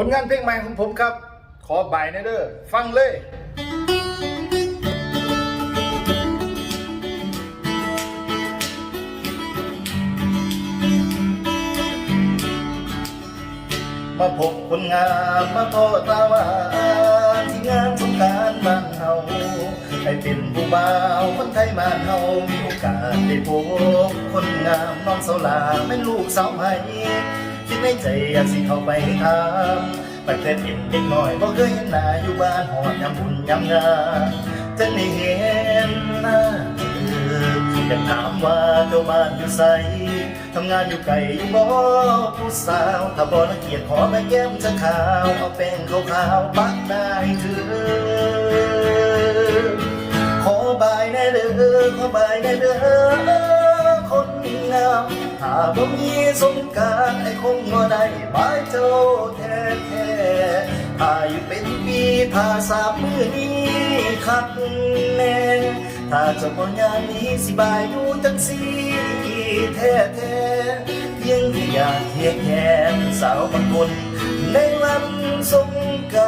ผลงานเพลงใหม่ของผมครับ ขอบายนะเด้อฟังเลยมาพบคนงามมาโทษตาวานที่งานสงการบ้านเฮาให้เป็นผู้บ่าวคนไทยบ้านเฮามีโอกาสได้พบคนงามน้องสาวลาแม่นลูกสาวไผ คิดในใจอยากสิเข้าไปถามไปเคยเป็นเด็กน้อยบ่เคยเห็นหน้าอยู่บ้านหอดยามบุญยามงานจะได้เห็นหน้าอยากถามว่าเจ้าบ้านอยู่ไสทำงานอยู่ไกลอยู่บ่ผู้สาว ถ้าบ่ละเกียดขอแม่แก้มจะขาว เอาแป้งขาวๆปักหน้าเธอขอบายแน่เด้อขอบายแน่เด้อามถ้าบ่มีสงการไอ้คงบ่ได้บายเจ้าแท้ๆถ้าอยู่เป็นปีถ้าสามมือนี้คักแน่ถ้าเจะบ่ยานี้สิบายอยู่จังสีแท้แท้เพียงแค่อยากเทียแค่สาวบางคนในวันสงการ